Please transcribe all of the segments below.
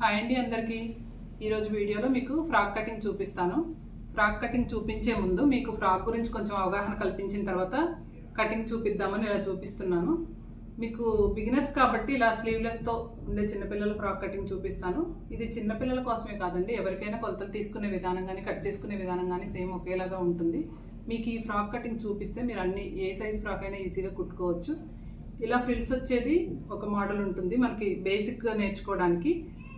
Hi అండి అందరికీ. ఈరోజు వీడియోలో మీకు ఫ్రాక్ కటింగ్ చూపిస్తాను. ఫ్రాక్ కటింగ్ చూపించే ముందు మీకు ఫ్రాక్ గురించి కొంచెం అవగాహన కల్పించిన తర్వాత కటింగ్ చూపిద్దామని ఇలా చూపిస్తున్నాను. మీకు బిగినర్స్ కాబట్టి ఇలా స్లీవ్లెస్తో ఉండే చిన్నపిల్లల ఫ్రాక్ కటింగ్ చూపిస్తాను. ఇది చిన్నపిల్లల కోసమే కాదండి. ఎవరికైనా కొలతలు తీసుకునే విధానం కానీ కట్ చేసుకునే విధానం కానీ సేమ్ ఒకేలాగా ఉంటుంది. మీకు ఈ ఫ్రాక్ కటింగ్ చూపిస్తే మీరు అన్ని ఏ సైజ్ ఫ్రాక్ అయినా ఈజీగా కుట్టుకోవచ్చు. ఇలా ఫ్రిల్స్ వచ్చేది ఒక మోడల్ ఉంటుంది. మనకి బేసిక్గా నేర్చుకోవడానికి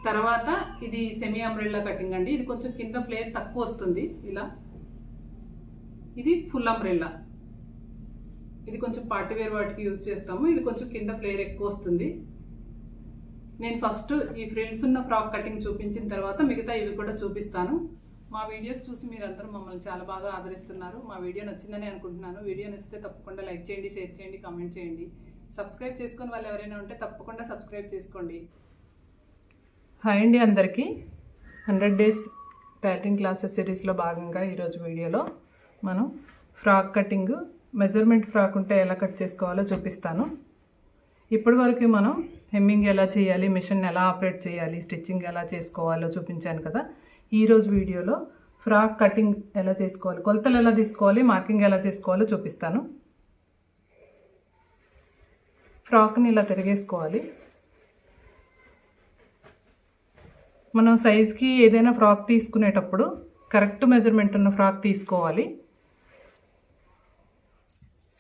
తర్వాత ఇది సెమీ అంబ్రెల్లా కటింగ్ అండి. ఇది కొంచెం కింద ఫ్లేర్ తక్కువ వస్తుంది. ఇలా. ఇది ఫుల్ అంబ్రెల్లా ఇది కొంచెం పార్టీ వేర్ వాటికి యూజ్ చేస్తాము. ఇది కొంచెం కింద ఫ్లేర్ ఎక్కువ వస్తుంది. నేను ఫస్ట్ ఈ ఫ్రిల్స్ ఉన్న ఫ్రాక్ కటింగ్ చూపించిన తర్వాత మిగతా ఇవి కూడా చూపిస్తాను. మా వీడియోస్ చూసి మీరందరూ మమ్మల్ని చాలా బాగా ఆదరిస్తున్నారు. మా వీడియో నచ్చిందని అనుకుంటున్నాను. వీడియో నచ్చితే తప్పకుండా లైక్ చేయండి షేర్ చేయండి కామెంట్ చేయండి. సబ్స్క్రైబ్ చేసుకుని వాళ్ళు ఎవరైనా ఉంటే తప్పకుండా సబ్స్క్రైబ్ చేసుకోండి. హాయ్ అండి అందరికీ. హండ్రెడ్ డేస్ టైలరింగ్ క్లాసెస్ సిరీస్లో భాగంగా ఈరోజు వీడియోలో మనం ఫ్రాక్ కటింగ్ మెజర్మెంట్ ఫ్రాక్ ఉంటే ఎలా కట్ చేసుకోవాలో చూపిస్తాను. ఇప్పటి వరకు మనం హెమ్మింగ్ ఎలా చేయాలి మిషన్ ఎలా ఆపరేట్ చేయాలి స్టిచ్చింగ్ ఎలా చేసుకోవాలో చూపించాను కదా. ఈరోజు వీడియోలో ఫ్రాక్ కటింగ్ ఎలా చేసుకోవాలి కొలతలు ఎలా తీసుకోవాలి మార్కింగ్ ఎలా చేసుకోవాలో చూపిస్తాను. ఫ్రాక్ని ఇలా తిరిగేసుకోవాలి. మనం సైజ్కి ఏదైనా ఫ్రాక్ తీసుకునేటప్పుడు కరెక్ట్ మెజర్మెంట్ ఉన్న ఫ్రాక్ తీసుకోవాలి.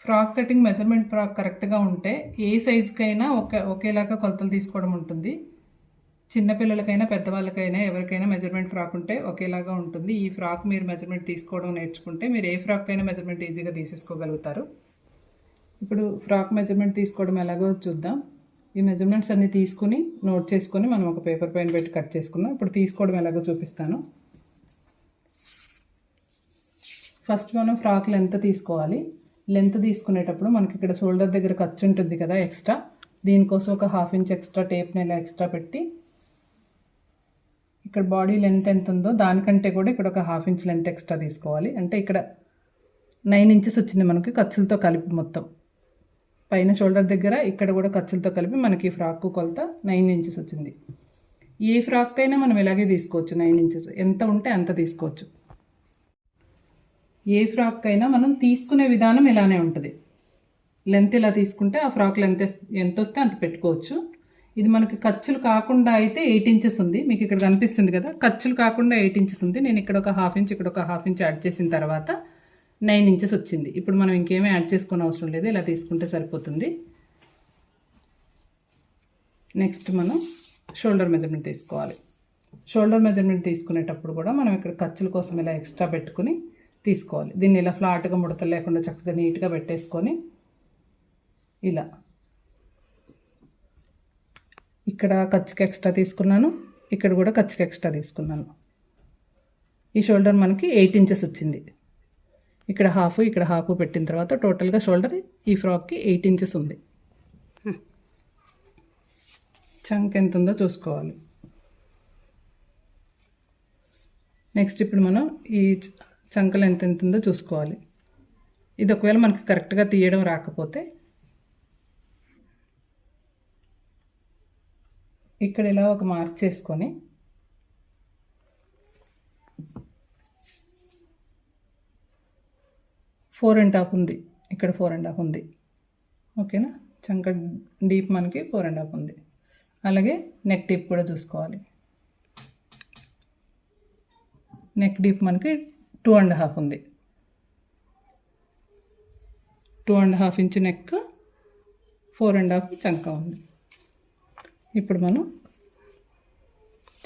ఫ్రాక్ కటింగ్ మెజర్మెంట్ ఫ్రాక్ కరెక్ట్గా ఉంటే ఏ సైజుకైనా ఒకే ఒకేలాగా కొలతలు తీసుకోవడం ఉంటుంది. చిన్నపిల్లలకైనా పెద్దవాళ్ళకైనా ఎవరికైనా మెజర్మెంట్ ఫ్రాక్ ఉంటే ఒకేలాగా ఉంటుంది. ఈ ఫ్రాక్ మీరు మెజర్మెంట్ తీసుకోవడం నేర్చుకుంటే మీరు ఏ ఫ్రాక్ అయినా మెజర్మెంట్ ఈజీగా తీసేసుకోగలుగుతారు. ఇప్పుడు ఫ్రాక్ మెజర్మెంట్ తీసుకోవడం ఎలాగో చూద్దాం. ఈ మెజర్మెంట్స్ అన్నీ తీసుకుని నోట్ చేసుకొని మనం ఒక పేపర్ పైన పెట్టి కట్ చేసుకుందాం. ఇప్పుడు తీసుకోవడం ఎలాగో చూపిస్తాను. ఫస్ట్ మనం ఫ్రాక్ లెంత్ తీసుకోవాలి. లెంత్ తీసుకునేటప్పుడు మనకి ఇక్కడ షోల్డర్ దగ్గర ఖర్చు ఉంటుంది కదా ఎక్స్ట్రా దీనికోసం ఒక హాఫ్ ఇంచ్ ఎక్స్ట్రా టేప్ని ఇలా ఎక్స్ట్రా పెట్టి ఇక్కడ బాడీ లెంత్ ఎంత ఉందో దానికంటే కూడా ఇక్కడ ఒక హాఫ్ ఇంచ్ లెంత్ ఎక్స్ట్రా తీసుకోవాలి. అంటే ఇక్కడ నైన్ ఇంచెస్ వచ్చింది మనకి ఖర్చులతో కలిపి మొత్తం. పైన షోల్డర్ దగ్గర ఇక్కడ కూడా ఖర్చులతో కలిపి మనకి ఫ్రాక్ కొలత నైన్ ఇంచెస్ వచ్చింది. ఏ ఫ్రాక్ అయినా మనం ఇలాగే తీసుకోవచ్చు నైన్ ఇంచెస్. ఎంత ఉంటే అంత తీసుకోవచ్చు. ఏ ఫ్రాక్ అయినా మనం తీసుకునే విధానం ఇలానే ఉంటుంది. లెంత్ ఇలా తీసుకుంటే ఆ ఫ్రాక్ లెంత్ ఎంత వస్తే అంత పెట్టుకోవచ్చు. ఇది మనకి ఖర్చులు కాకుండా అయితే ఎయిట్ ఇంచెస్ ఉంది. మీకు ఇక్కడ కనిపిస్తుంది కదా ఖర్చులు కాకుండా ఎయిట్ ఇంచెస్ ఉంది. నేను ఇక్కడ ఒక హాఫ్ ఇంచ్ ఇక్కడ ఒక హాఫ్ ఇంచ్ యాడ్ చేసిన తర్వాత నైన్ ఇంచెస్ వచ్చింది. ఇప్పుడు మనం ఇంకేమీ యాడ్ చేసుకునే అవసరం లేదు. ఇలా తీసుకుంటే సరిపోతుంది. నెక్స్ట్ మనం షోల్డర్ మెజర్మెంట్ తీసుకోవాలి. షోల్డర్ మెజర్మెంట్ తీసుకునేటప్పుడు కూడా మనం ఇక్కడ ఖర్చుల కోసం ఇలా ఎక్స్ట్రా పెట్టుకుని తీసుకోవాలి. దీన్ని ఇలా ఫ్లాట్గా ముడతలు లేకుండా చక్కగా నీట్గా పెట్టేసుకొని ఇలా. ఇక్కడ ఖర్చుకి ఎక్స్ట్రా తీసుకున్నాను. ఇక్కడ కూడా ఖర్చుకి ఎక్స్ట్రా తీసుకున్నాను. ఈ షోల్డర్ మనకి ఎయిట్ ఇంచెస్ వచ్చింది. ఇక్కడ హాఫ్ ఇక్కడ హాఫ్ పెట్టిన తర్వాత టోటల్గా షోల్డర్ ఈ ఫ్రాక్కి ఎయిట్ ఇంచెస్ ఉంది. చంక్ ఎంత ఉందో చూసుకోవాలి. నెక్స్ట్ ఇప్పుడు మనం ఈ చంకలు ఎంత ఎంత ఉందో చూసుకోవాలి. ఇది ఒకవేళ మనకి కరెక్ట్గా తీయడం రాకపోతే ఇక్కడ ఇలా ఒక మార్క్ చేసుకొని ఫోర్ అండ్ హాఫ్ ఉంది. ఇక్కడ ఫోర్ అండ్ హాఫ్ ఉంది. ఓకేనా? చంక డీప్ మనకి ఫోర్ అండ్ హాఫ్ ఉంది. అలాగే నెక్ డీప్ కూడా చూసుకోవాలి. నెక్ డీప్ మనకి టూ అండ్ హాఫ్ ఉంది. Two and half inch neck four and half చంక ఉంది. ఇప్పుడు మనం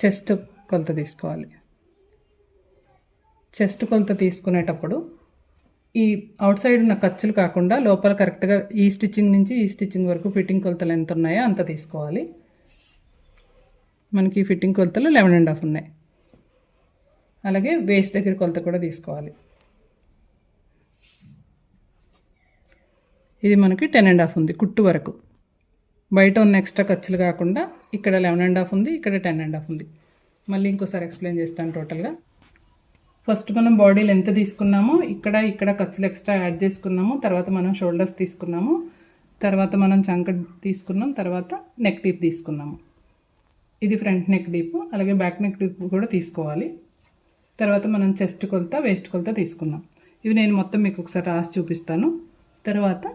చెస్ట్ కొలత తీసుకోవాలి. చెస్ట్ కొలత తీసుకునేటప్పుడు ఈ అవుట్ సైడ్ ఉన్న ఖర్చులు కాకుండా లోపల కరెక్ట్గా ఈ స్టిచ్చింగ్ నుంచి ఈ స్టిచ్చింగ్ వరకు ఫిట్టింగ్ కొలతలు ఎంత ఉన్నాయో అంత తీసుకోవాలి. మనకి ఫిట్టింగ్ కొలతలు లెవెన్ అండ్ హాఫ్ ఉన్నాయి. అలాగే వేస్ట్ దగ్గర కొలత కూడా తీసుకోవాలి. ఇది మనకి టెన్ అండ్ హాఫ్ ఉంది కుట్టు వరకు. బయట ఉన్న ఎక్స్ట్రా ఖర్చులు కాకుండా ఇక్కడ లెవెన్ అండ్ హాఫ్ ఉంది ఇక్కడ టెన్ అండ్ హాఫ్ ఉంది. మళ్ళీ ఇంకోసారి ఎక్స్ప్లెయిన్ చేస్తాను టోటల్గా ఫస్ట్ మనం బాడీ లెంత్ తీసుకున్నామో. ఇక్కడ ఇక్కడ ఖర్చులు ఎక్స్ట్రా యాడ్ చేసుకున్నాము. తర్వాత మనం షోల్డర్స్ తీసుకున్నాము. తర్వాత మనం చంక తీసుకున్నాం. తర్వాత నెక్ డీప్ తీసుకున్నాము. ఇది ఫ్రంట్ నెక్ డీప్ అలాగే బ్యాక్ నెక్ డీప్ కూడా తీసుకోవాలి. తర్వాత మనం చెస్ట్ కొలత వేస్ట్ కొలత తీసుకున్నాం. ఇవి నేను మొత్తం మీకు ఒకసారి రాసి చూపిస్తాను. తర్వాత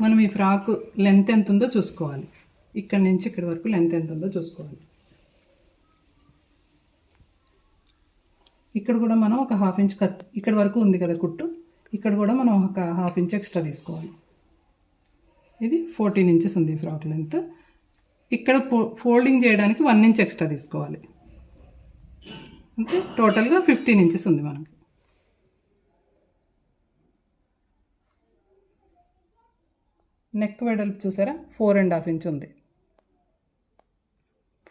మనం ఈ ఫ్రాక్ లెంత్ ఎంత ఉందో చూసుకోవాలి. ఇక్కడ నుంచి ఇక్కడి వరకు లెంత్ ఎంత ఉందో చూసుకోవాలి. ఇక్కడ కూడా మనం ఒక హాఫ్ ఇంచ్ కత్ ఇక్కడ వరకు ఉంది కదా కుట్టు ఇక్కడ కూడా మనం ఒక హాఫ్ ఇంచ్ ఎక్స్ట్రా తీసుకోవాలి. ఇది ఫోర్టీన్ ఇంచెస్ ఉంది ఫ్రాక్ లెంత్ ఇక్కడ ఫోల్డింగ్ చేయడానికి వన్ ఇంచ్ ఎక్స్ట్రా తీసుకోవాలి. అంటే టోటల్గా ఫిఫ్టీన్ ఇంచెస్ ఉంది మనకి. నెక్ వెడల్పు చూసారా? ఫోర్ అండ్ హాఫ్ ఇంచ్ ఉంది.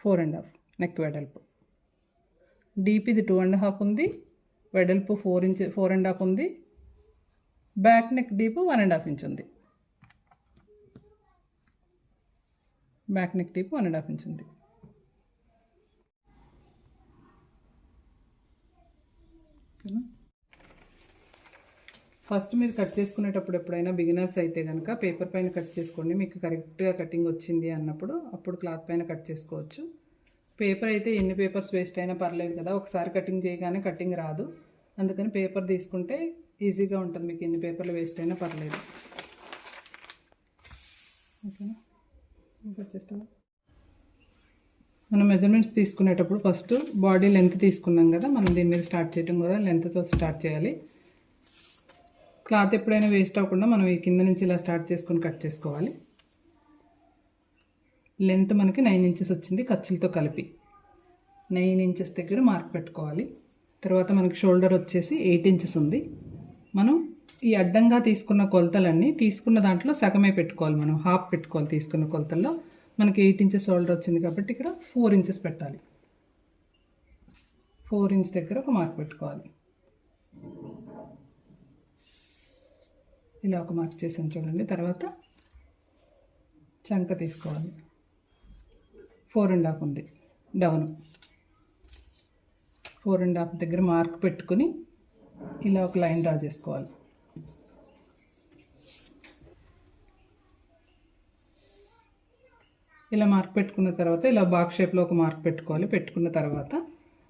ఫోర్ అండ్ హాఫ్ నెక్ వెడల్పు డీప్ ఇది టూ అండ్ హాఫ్ ఉంది. వెడల్పు four inch four and half ఉంది. Back neck deep one and half inch ఉంది. Back neck deep one and half inch ఉంది. First మీరు cut చేసుకునేటప్పుడు ఎప్పుడైనా బిగినర్స్ అయితే కనుక పేపర్ పైన కట్ చేసుకోండి. మీకు కరెక్ట్గా కటింగ్ వచ్చింది అన్నప్పుడు అప్పుడు క్లాత్ పైన కట్ చేసుకోవచ్చు. పేపర్ అయితే ఎన్ని పేపర్స్ వేస్ట్ అయినా పర్లేదు కదా. ఒకసారి కటింగ్ చేయగానే కటింగ్ రాదు. అందుకని పేపర్ తీసుకుంటే ఈజీగా ఉంటుంది. మీకు ఎన్ని పేపర్లు వేస్ట్ అయినా పర్లేదు. ఓకేనా? ఇంకా మనం మెజర్మెంట్స్ తీసుకునేటప్పుడు ఫస్ట్ బాడీ లెంత్ తీసుకున్నాం కదా. మనం దీని మీద స్టార్ట్ చేయడం కూడా లెంత్తో స్టార్ట్ చేయాలి. క్లాత్ ఎప్పుడైనా వేస్ట్ అవ్వకుండా మనం ఈ కింద నుంచి ఇలా స్టార్ట్ చేసుకొని కట్ చేసుకోవాలి. లెంత్ మనకి నైన్ ఇంచెస్ వచ్చింది ఖర్చులతో కలిపి. నైన్ ఇంచెస్ దగ్గర మార్క్ పెట్టుకోవాలి. తర్వాత మనకి షోల్డర్ వచ్చేసి ఎయిట్ ఇంచెస్ ఉంది. మనం ఈ అడ్డంగా తీసుకున్న కొలతలన్నీ తీసుకున్న దాంట్లో సగమే పెట్టుకోవాలి మనం. హాఫ్ పెట్టుకోవాలి తీసుకున్న కొలతల్లో. మనకి ఎయిట్ ఇంచెస్ షోల్డర్ వచ్చింది కాబట్టి ఇక్కడ ఫోర్ ఇంచెస్ పెట్టాలి. ఫోర్ ఇంచ్ దగ్గర ఒక మార్క్ పెట్టుకోవాలి. ఇలా ఒక మార్క్ చేసాను చూడండి. తర్వాత చంక తీసుకోవాలి. ఫోర్ అండ్ హాఫ్ ఉంది. డౌన్. ఫోర్ అండ్ హాఫ్ దగ్గర మార్క్ పెట్టుకుని ఇలా ఒక లైన్ డ్రా చేసుకోవాలి. ఇలా మార్క్ పెట్టుకున్న తర్వాత ఇలా బాక్స్ షేప్లో ఒక మార్క్ పెట్టుకోవాలి. పెట్టుకున్న తర్వాత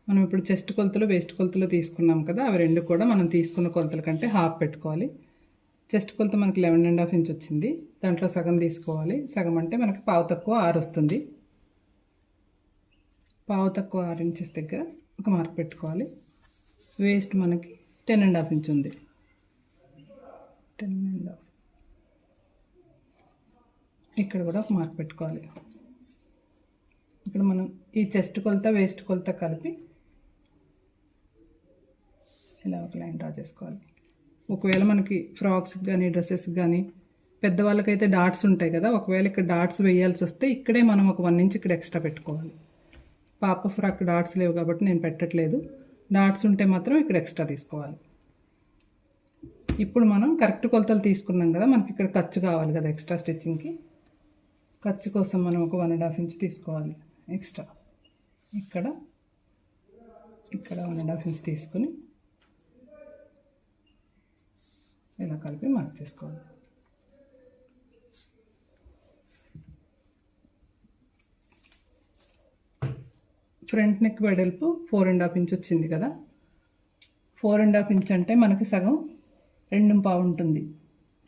మనం ఇప్పుడు చెస్ట్ కొలతలు వేస్ట్ కొలతలు తీసుకున్నాం కదా అవి రెండు కూడా మనం తీసుకున్న కొలతల కంటే హాఫ్ పెట్టుకోవాలి. చెస్ట్ కొలత మనకి లెవెన్ అండ్ హాఫ్ ఇంచ్ వచ్చింది. దాంట్లో సగం తీసుకోవాలి. సగం అంటే మనకి పావు తక్కువ ఆరు వస్తుంది. పావు తక్కువ ఆరు ఇంచెస్ దగ్గర ఒక మార్క్ పెట్టుకోవాలి. వేస్ట్ మనకి టెన్ అండ్ హాఫ్ ఇంచ్ ఉంది. టెన్ అండ్ హాఫ్ ఇక్కడ కూడా ఒక మార్క్ పెట్టుకోవాలి. ఇక్కడ మనం ఈ చెస్ట్ కొలత వేస్ట్ కొలత కలిపి ఇలా ఒక లైన్ డ్రా చేసుకోవాలి. ఒకవేళ మనకి ఫ్రాక్స్కి కానీ డ్రెస్సెస్ కానీ పెద్దవాళ్ళకైతే డాట్స్ ఉంటాయి కదా ఒకవేళ ఇక్కడ డాట్స్ వేయాల్సి వస్తే ఇక్కడే మనం ఒక వన్ ఇంచ్ ఇక్కడ ఎక్స్ట్రా పెట్టుకోవాలి. పాప ఫ్రాక్ డాట్స్ లేవు కాబట్టి నేను పెట్టట్లేదు. డాట్స్ ఉంటే మాత్రం ఇక్కడ ఎక్స్ట్రా తీసుకోవాలి. ఇప్పుడు మనం కరెక్ట్ కొలతలు తీసుకున్నాం కదా మనకి ఇక్కడ ఖర్చు కావాలి కదా ఎక్స్ట్రా స్టిచ్చింగ్కి. ఖర్చు కోసం మనం ఒక వన్ అండ్ హాఫ్ ఇంచ్ తీసుకోవాలి ఎక్స్ట్రా. ఇక్కడ ఇక్కడ వన్ అండ్ హాఫ్ ఇంచ్ తీసుకుని ఇలా కలిపి మార్క్ చేసుకోవాలి. ఫ్రంట్ నెక్ వెడల్పు ఫోర్ అండ్ హాఫ్ ఇంచ్ వచ్చింది కదా. ఫోర్ అండ్ హాఫ్ ఇంచ్ అంటే మనకి సగం రెండు పావు ఉంటుంది.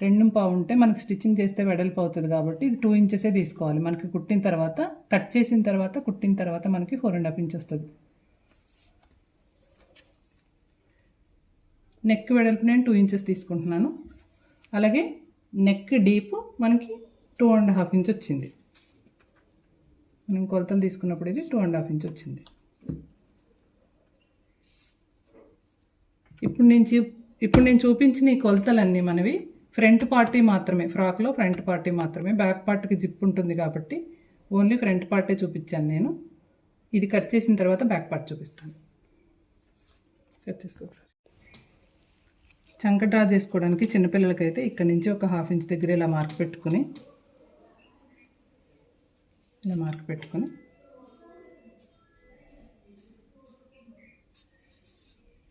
రెండు పావు ఉంటే మనకి స్టిచ్చింగ్ చేస్తే వెడల్పు అవుతుంది కాబట్టి ఇది టూ ఇంచెసే తీసుకోవాలి. మనకి కుట్టిన తర్వాత కట్ చేసిన తర్వాత కుట్టిన తర్వాత మనకి ఫోర్ అండ్ హాఫ్ ఇంచ్ వస్తుంది. నెక్ వెడల్పు నేను టూ ఇంచెస్ తీసుకుంటున్నాను. అలాగే నెక్ డీప్ మనకి టూ అండ్ హాఫ్ ఇంచ్ వచ్చింది. మనం కొలతలు తీసుకున్నప్పుడు ఇది టూ అండ్ హాఫ్ ఇంచ్ వచ్చింది. ఇప్పుడు నేను ఇప్పుడు నేను చూపించిన ఈ కొలతలన్నీ మనవి ఫ్రంట్ పార్టీ మాత్రమే ఫ్రాక్లో ఫ్రంట్ పార్టీ మాత్రమే. బ్యాక్ పార్ట్కి జిప్ ఉంటుంది కాబట్టి ఓన్లీ ఫ్రంట్ పార్టీ చూపించాను నేను. ఇది కట్ చేసిన తర్వాత బ్యాక్ పార్ట్ చూపిస్తాను. కట్ చేసుకో ఒకసారి. చంక డ్రా చేసుకోవడానికి చిన్నపిల్లలకైతే ఇక్కడ నుంచి ఒక హాఫ్ ఇంచ్ దగ్గర ఇలా మార్క్ పెట్టుకుని ఇలా మార్క్ పెట్టుకొని.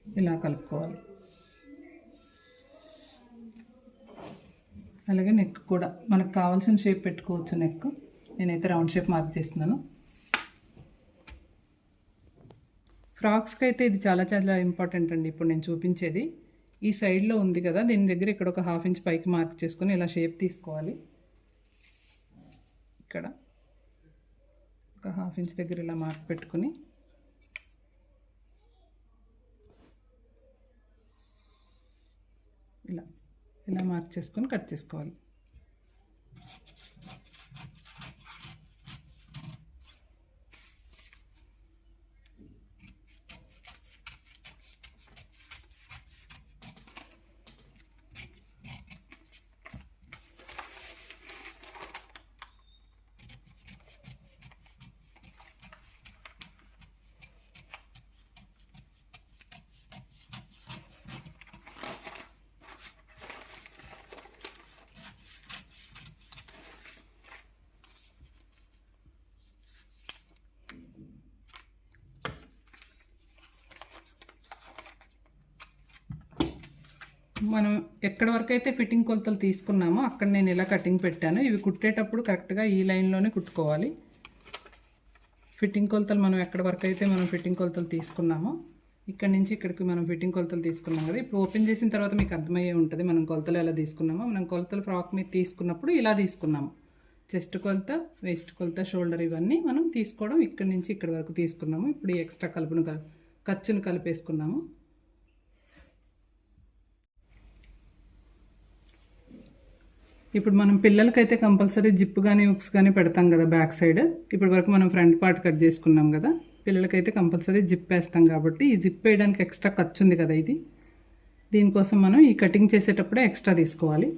ఇలా కలుపుకోవాలి. అలాగే నెక్ కూడా మనకు కావాల్సిన షేప్ పెట్టుకోవచ్చు నెక్. నేనైతే రౌండ్ షేప్ మార్క్ చేస్తున్నాను. ఫ్రాక్స్కి అయితే ఇది చాలా చాలా ఇంపార్టెంట్ అండి. ఇప్పుడు నేను చూపించేది. ఈ సైడ్లో ఉంది కదా దీని దగ్గర ఇక్కడ ఒక హాఫ్ ఇంచ్ పైకి మార్క్ చేసుకొని ఇలా షేప్ తీసుకోవాలి. ఇక్కడ. ఒక హాఫ్ ఇంచ్ దగ్గర ఇలా మార్క్ పెట్టుకుని. ఇలా ఇలా మార్క్ చేసుకొని కట్ చేసుకోవాలి. మనం ఎక్కడి వరకు అయితే ఫిట్టింగ్ కొలతలు తీసుకున్నామో అక్కడ నేను ఇలా కటింగ్ పెట్టాను. ఇవి కుట్టేటప్పుడు కరెక్ట్గా ఈ లైన్లోనే కుట్టుకోవాలి. ఫిట్టింగ్ కొలతలు మనం ఎక్కడి వరకు అయితే మనం ఫిట్టింగ్ కొలతలు తీసుకున్నామో ఇక్కడ నుంచి ఇక్కడికి మనం ఫిట్టింగ్ కొలతలు తీసుకున్నాం కదా. ఇప్పుడు ఓపెన్ చేసిన తర్వాత మీకు అర్థమయ్యే ఉంటుంది మనం కొలతలు ఎలా తీసుకున్నామో. మనం కొలతలు ఫ్రాక్ మీద తీసుకున్నప్పుడు ఇలా తీసుకున్నాము. చెస్ట్ కొలత వేస్ట్ కొలత షోల్డర్ ఇవన్నీ మనం తీసుకోవడం ఇక్కడ నుంచి ఇక్కడ వరకు తీసుకున్నాము. ఇప్పుడు ఎక్స్ట్రా కలుపును ఖర్చును కలిపేసుకున్నాము. ఇప్పుడు మనం పిల్లలకైతే కంపల్సరీ జిప్ కానీ ఉక్స్ కానీ పెడతాం కదా బ్యాక్ సైడ్. ఇప్పటి వరకు మనం ఫ్రంట్ పార్ట్ కట్ చేసుకున్నాం కదా. పిల్లలకైతే కంపల్సరీ జిప్ వేస్తాం కాబట్టి ఈ జిప్ వేయడానికి ఎక్స్ట్రా ఖర్చు ఉంది కదా ఇది. దీనికోసం మనం ఈ కటింగ్ చేసేటప్పుడే ఎక్స్ట్రా తీసుకోవాలి.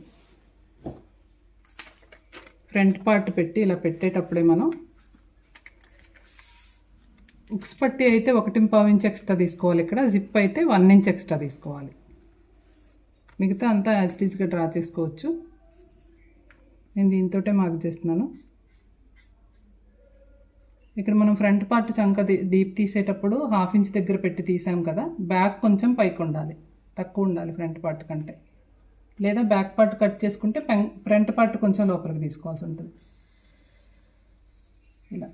ఫ్రంట్ పార్ట్ పెట్టి ఇలా పెట్టేటప్పుడే మనం ఉక్స్ పట్టి అయితే ఒకటి పావు ఇంచ్ ఎక్స్ట్రా తీసుకోవాలి ఇక్కడ. జిప్ అయితే వన్ ఇంచ్ ఎక్స్ట్రా తీసుకోవాలి. మిగతా అంతా యాజిటీస్గా డ్రా చేసుకోవచ్చు. నేను దీంతో మార్క్ చేస్తున్నాను. ఇక్కడ మనం ఫ్రంట్ పార్ట్ చంక డీప్ తీసేటప్పుడు హాఫ్ ఇంచ్ దగ్గర పెట్టి తీసాం కదా బ్యాక్ కొంచెం పైకి ఉండాలి. తక్కువ ఉండాలి ఫ్రంట్ పార్ట్ కంటే. లేదా బ్యాక్ పార్ట్ కట్ చేసుకుంటే ఫ్రంట్ పార్ట్ కొంచెం లోపలికి తీసుకోవాల్సి ఉంటుంది. ఇలా.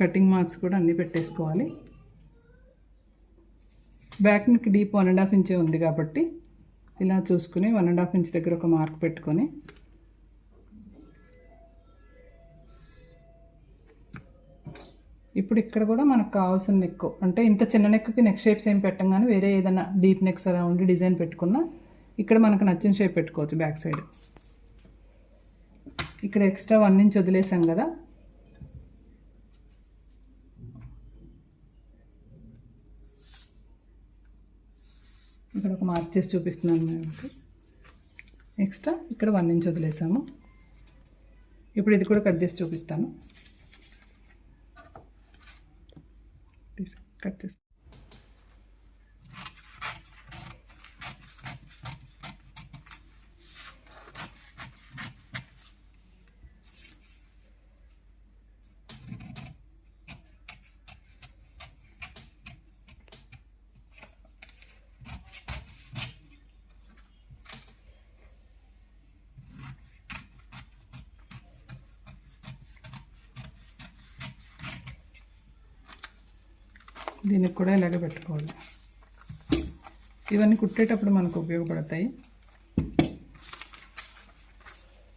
కటింగ్ మార్క్స్ కూడా అన్నీ పెట్టేసుకోవాలి. Back neck deep one and half ఇంచే ఉంది కాబట్టి ఇలా చూసుకుని వన్ అండ్ హాఫ్ ఇంచ్ దగ్గర ఒక మార్క్ పెట్టుకొని ఇప్పుడు ఇక్కడ కూడా మనకు కావాల్సిన నెక్ అంటే ఇంత చిన్న నెక్కి నెక్ షేప్స్ ఏం పెట్టం కానీ వేరే ఏదైనా డీప్ నెక్స్ అలా ఉండి డిజైన్ పెట్టుకున్నా ఇక్కడ మనకు నచ్చిన షేప్ పెట్టుకోవచ్చు బ్యాక్ సైడ్ ఇక్కడ ఎక్స్ట్రా వన్ ఇంచ్ వదిలేసాం కదా. ఇక్కడ ఒక మార్క్ చేసి చూపిస్తున్నాను మేము ఎక్స్ట్రా ఇక్కడ వన్ ఇంచ్ వదిలేసాము. ఇప్పుడు ఇది కూడా కట్ చేసి చూపిస్తాను. కట్ చేసి దీనికి కూడా ఇలాగే పెట్టుకోవాలి. ఇవన్నీ కుట్టేటప్పుడు మనకు ఉపయోగపడతాయి.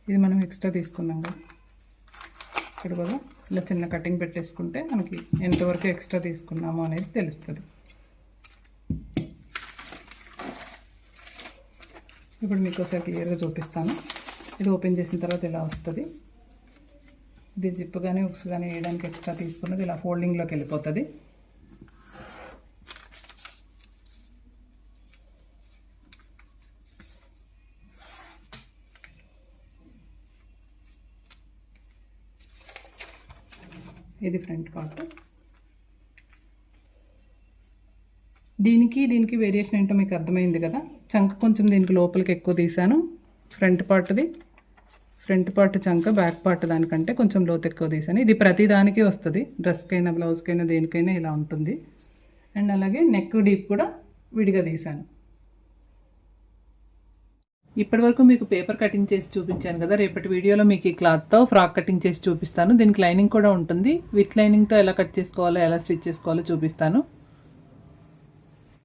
ఇది మనం ఎక్స్ట్రా తీసుకుందాం కదా. ఇక్కడ కూడా ఇలా చిన్న కటింగ్ పెట్టేసుకుంటే మనకి ఎంతవరకు ఎక్స్ట్రా తీసుకున్నామో అనేది తెలుస్తుంది. ఇప్పుడు మీకు ఒకసారి క్లియర్గా చూపిస్తాను. ఇది ఓపెన్ చేసిన తర్వాత ఇలా వస్తుంది. ఇది జిప్ కానీ ఉక్స్ కానీ వేయడానికి ఎక్స్ట్రా తీసుకున్నది ఇలా ఫోల్డింగ్లోకి వెళ్ళిపోతుంది. ఇది ఫ్రంట్ పార్ట్. దీనికి దీనికి వేరియేషన్ ఏంటో మీకు అర్థమైంది కదా? చంక కొంచెం దీనికి లోపలికి ఎక్కువ తీసాను ఫ్రంట్ పార్ట్ది. ఫ్రంట్ పార్ట్ చంక బ్యాక్ పార్ట్ దానికంటే కొంచెం లోతు ఎక్కువ తీసాను ఇది ప్రతి దానికి వస్తుంది. డ్రెస్కైనా బ్లౌజ్కైనా దేనికైనా ఇలా ఉంటుంది. అండ్ అలాగే నెక్ డీప్ కూడా విడిగా తీసాను ఇప్పటివరకు మీకు పేపర్ కటింగ్ చేసి చూపించాను కదా రేపటి వీడియోలో మీకు ఈ క్లాత్తో ఫ్రాక్ కటింగ్ చేసి చూపిస్తాను. దీనికి లైనింగ్ కూడా ఉంటుంది. విత్ లైనింగ్తో ఎలా కట్ చేసుకోవాలో ఎలా స్టిచ్ చేసుకోవాలో చూపిస్తాను.